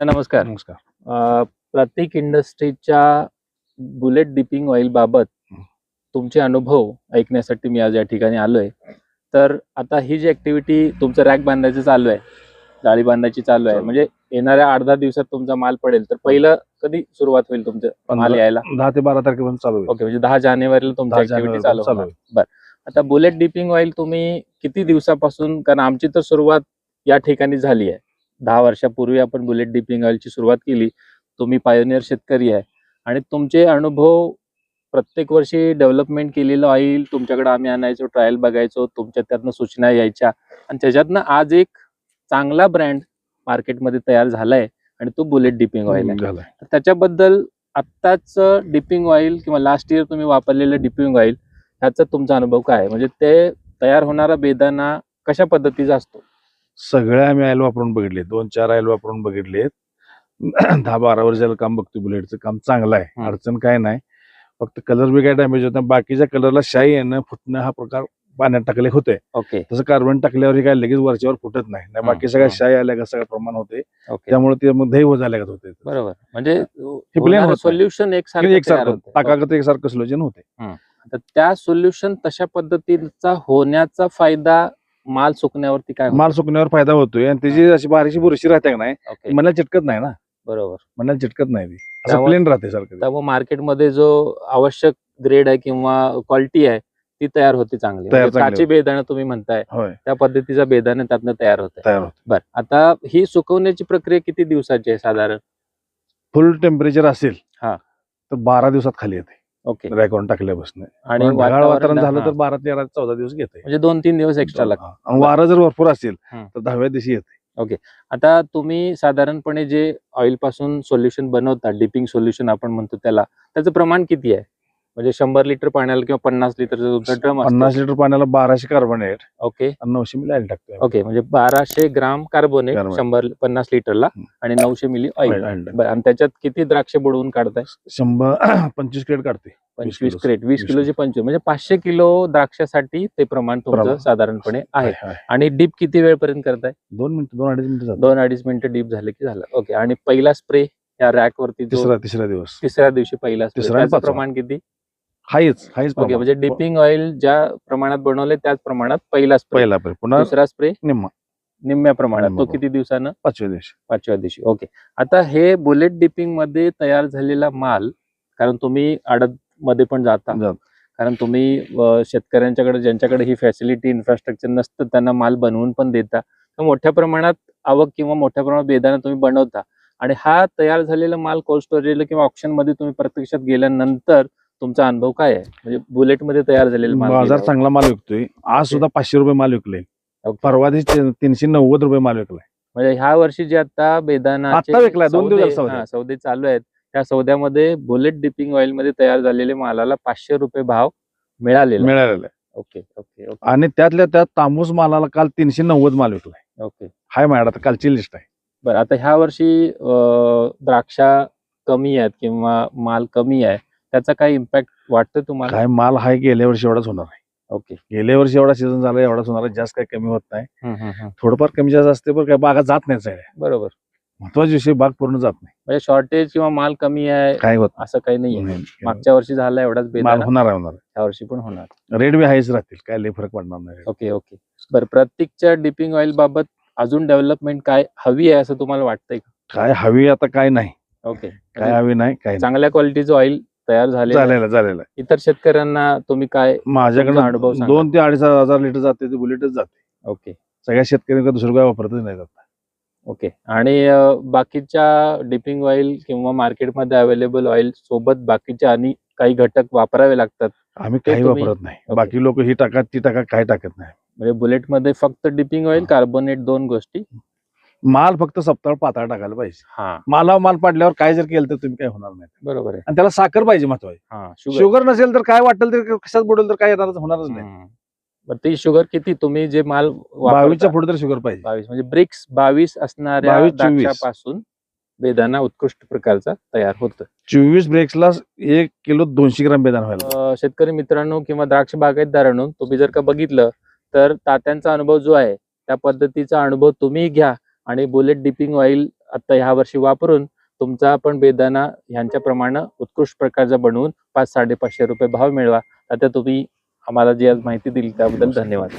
नमस्कार नमस्कार अ, प्रतीक इंडस्ट्रीच्या बुलेट डिपिंग ऑइल बाबत हं. तुमचे अनुभव ऐकण्यासाठी मी आज या ठिकाणी आलोय तर आता ही जी ऍक्टिव्हिटी तुमचं रॅक बांधायचं चालू आहे जाळी बांधायची चालू आहे चालू. म्हणजे येणाऱ्या आठ दहा दिवसात तुमचा माल पडेल तर पहिलं कधी सुरुवात होईल तुमचं माल पंधरा- यायला दहा ते बारा तारखेपर्यंत चालू होईल ओके म्हणजे दहा जानेवारीला तुमची दहा ऍक्टिव्हिटी चालू चालू होणार. होईल. आता बुलेट डिपिंग ऑइल तुम्ही किती दिवसापासून कारण आमची तर सुरुवात या ठिकाणी झाली आहे दहा वर्षापूर्वी आपण बुलेट डिपिंग ऑइलची सुरुवात केली तुम्ही पायोनियर शेतकरी आहे. आणि तुमचे अनुभव प्रत्येक वर्षी डेव्हलपमेंट केलेलं ऑइल तुमच्याकडे आम्ही आणायचो ट्रायल बघायचो तुमच्या त्यातनं सूचना यायच्या. आणि त्याच्यातनं आज एक चांगला ब्रँड मार्केटमध्ये तयार झालाय आणि तो बुलेट डिपिंग ऑइल आहे. त्याच्याबद्दल आत्ताच डिपिंग ऑइल किंवा लास्ट इयर तुम्ही वापरलेलं डिपिंग ऑइल ह्याचा तुमचा अनुभव काय? म्हणजे ते तयार होणारा बेदाना कशा पद्धतीचा असतो? सगळे आम्ही आयल वापरून बघितले. दोन चार आयल वापरून बघितले. दहा बारा वर्षाला काम बघतो बुलेटचं. काम चांगलं आहे. अडचण काय नाही. फक्त कलर बी काय डॅमेज होत नाही. बाकीच्या कलरला शाई येणं फुटणं हा प्रकार पाण्यात टाकले होते. ओके. तसं कार्बन टाकल्यावर काय लगेच वरच्यावर फुटत नाही. बाकी सगळ्या. शाई आल्या का सगळं प्रमाण होते. त्यामुळे ते मग दैव झाल्या का होते. बरोबर. म्हणजे. सोल्युशन एक एकसारखं टाकागत एकसारखं सोल्युशन होते. त्या सोल्युशन तशा पद्धतीचा होण्याचा फायदा माल सुकण्यावरती काय? माल सुकण्यावर फायदा होतोय आणि त्याची अशी बारीकशी बुरशी राहते का नाही ओके. मनाला चिटकत नाही ना. बरोबर. मनाला चिटकत नाही ती. असं त्यामुळे- प्लेन राहते सारखं त्यामुळे मार्केटमध्ये जो आवश्यक ग्रेड आहे किंवा क्वालिटी आहे ती तयार होते चांगली. तयार म्हणजे चांगली काची बेदाणं तुम्ही म्हणताय होय. त्या पद्धतीचा बेदाणं त्यातनं तयार होत. तयार होत. बर आता ही सुकवण्याची प्रक्रिया किती दिवसाची आहे साधारण? फुल टेम्परेचर असेल हा. तर बारा दिवसात खाली येते. ओके. रॅकॉन टाकल्यापासून आणि ढगाळ वातावरण वातावरण झालं तर हा. बारा तेरा चौदा दिवस घेते म्हणजे दोन तीन दिवस एक्स्ट्रा लागतात. आणि वारं जर भरपूर असेल. तर दहाव्या दिवशी येते आता तुम्ही साधारणपणे जे ऑइलपासून सोल्युशन बनवता डिपिंग सोल्युशन आपण म्हणतो त्याला त्याचं प्रमाण किती आहे? म्हणजे शंभर लिटर पाण्याला किंवा पन्नास लिटरचा तुमचा ड्रम पन्नास लिटर पाण्याला बाराशे कार्बोनेट ओके नऊशे मिली ऑइल टाकतोय ओके म्हणजे बाराशे ग्राम कार्बोनेट. शंभर पन्नास लिटरला. आणि नऊशे मिली ऑइल आणि त्याच्यात किती द्राक्ष बुडवून काढताय? शंभर पंचवीस क्रेट काढते पंचवीस. क्रेट वीस किलोचे पंचवीस. म्हणजे पाचशे किलो द्राक्षासाठी ते प्रमाण तुमचं. साधारणपणे आहे. आणि डीप किती वेळपर्यंत करताय? दोन मिनिटं दोन अडीच मिनिटं दोन अडीच मिनिटं डीप झाले की झालं. ओके आणि पहिला स्प्रे या रॅक वरती तिसरा तिसरा दिवस. तिसऱ्या दिवशी पहिला स्प्रे. प्रमाण किती? हायच हायच ओके म्हणजे डिपिंग ऑइल ज्या प्रमाणात बनवले त्याच प्रमाणात पहिला स्प्रे. पहिला पुन्हा दुसरा स्प्रे? निम्मा. निम्म्या प्रमाणात. तो किती दिवसानं? पाचव्या दिवशी. पाचव्या दिवशी. ओके. आता हे बुलेट डिपिंगमध्ये तयार झालेला माल कारण तुम्ही आडत मध्ये पण जाता. कारण तुम्ही शेतकऱ्यांच्याकडे ज्यांच्याकडे ही फॅसिलिटी इन्फ्रास्ट्रक्चर नसतं त्यांना माल बनवून पण देता. तर मोठ्या प्रमाणात आवक किंवा मोठ्या प्रमाणात बेदाणा तुम्ही बनवता. आणि हा तयार झालेला माल कोल्ड स्टोरेजला किंवा ऑप्शनमध्ये तुम्ही प्रत्यक्षात गेल्यानंतर तुमचा अनुभव काय आहे? म्हणजे बुलेटमध्ये तयार झालेला माल बाजार. चांगला माल विकतोय. आज सुद्धा पाचशे रुपये माल विकले. परवा दिवशी तीनशे नव्वद रुपये माल विकलाय. म्हणजे ह्या वर्षी जे आता बेदाना विकलाय, दोन दिवस सौदे. सौदे. चालू आहेत. त्या सौद्यामध्ये बुलेट डिपिंग ऑइलमध्ये तयार झालेले मालाला पाचशे रुपये भाव मिळालेला आहे. मिळालेलं आहे. Okay okay okay. आणि त्यातल्या त्यात तांबूस मालाला काल तीनशे नव्वद माल विकलाय. ओके. हाय माझ्याकडे आता कालची लिस्ट आहे. बरं आता ह्या वर्षी अं, द्राक्षा कमी आहेत किंवा माल कमी आहे. त्याचा काही इम्पॅक्ट वाटतं तुम्हाला? काय माल हाय गेल्या वर्षी एवढाच होणार आहे. ओके गेल्या वर्षी एवढा सीझन झाला एवढाच होणार आहे. जास्त काही कमी होत नाही. थोडंफार कमी जास्त असते पण काय बागा जात नाही साड्या बरोबर. महत्त्वाचा विषय बाग पूर्ण जात नाही. म्हणजे शॉर्टेज किंवा माल कमी आहे काय होत असं काही नाही. मागच्या वर्षी झाला एवढाच माल होणार आहे होणार ह्या वर्षी पण होणार. आहे रेट बी हायच राहतील काय लय फरक पडणार नाही. ओके ओके बरं प्रत्येकच्या डिपिंग ऑइल बाबत अजून डेव्हलपमेंट काय हवी आहे असं तुम्हाला वाटतंय का? काय हवी आता काय नाही. ओके काय हवी नाही काय नाही. चांगल्या क्वालिटीचं ऑइल तयार झाले झालेलं झालेलं आहे. इतर शेतकऱ्यांना तुम्ही काय तुमचा माझ्याकडे अनुभव सांगा. दोन ते अडीच हजार लिटर जाते ते बुलेटच जाते. ओके. सगळ्या शेतकऱ्यांना दुसरं काय वापरतच नाही जात ओके. आणि अं, बाकीच्या डिपिंग ऑइल किंवा मार्केटमध्ये अवेलेबल ऑइल सोबत बाकीचे आणि काही घटक वापरावे लागतात आम्ही ते काही तुम्ही- वापरत नाही. बाकी लोक ही टाका ती टाका काय टाकत नाही. म्हणजे बुलेटमध्ये फक्त डिपिंग ऑइल कार्बोनेट दोन गोष्टी माल फक्त सप्ताह पातळ टाकायला पाहिजे. हा. माला माल पाडल्यावर काय जर केलं तर तुम्ही काय होणार नाही. बरोबर आहे. आणि त्याला साखर पाहिजे महत्वाची. हा शुगर शुगर नसेल तर काय वाटेल तर कशात बुडेल तर काय येणारच होणारच नाही. हम्म. बरं ती शुगर किती? तुम्ही जे माल बावीसच्या पुढे तर शुगर पाहिजे. बावीस म्हणजे ब्रिक्स बावीस असणाऱ्या 22, 24. द्राक्षापासून बेदाना उत्कृष्ट प्रकारचा तयार होतं. चोवीस ब्रेक्सला एक किलो दोनशे ग्राम बेदान व्हायला अं, शेतकरी मित्रांनो किंवा द्राक्ष बागायतदारांनो तुम्ही जर का बघितलं तर तात्यांचा अनुभव जो आहे त्या पद्धतीचा अनुभव तुम्ही घ्या. आणि बुलेट डिपिंग ऑइल आता ह्या वर्षी वापरून तुमचा पण बेदाना ह्यांच्याप्रमाणे उत्कृष्ट प्रकारचा बनवून पाच साडेपाचशे रुपये भाव मिळवा. आता तुम्ही आम्हाला जी आज माहिती दिली त्याबद्दल धन्यवाद.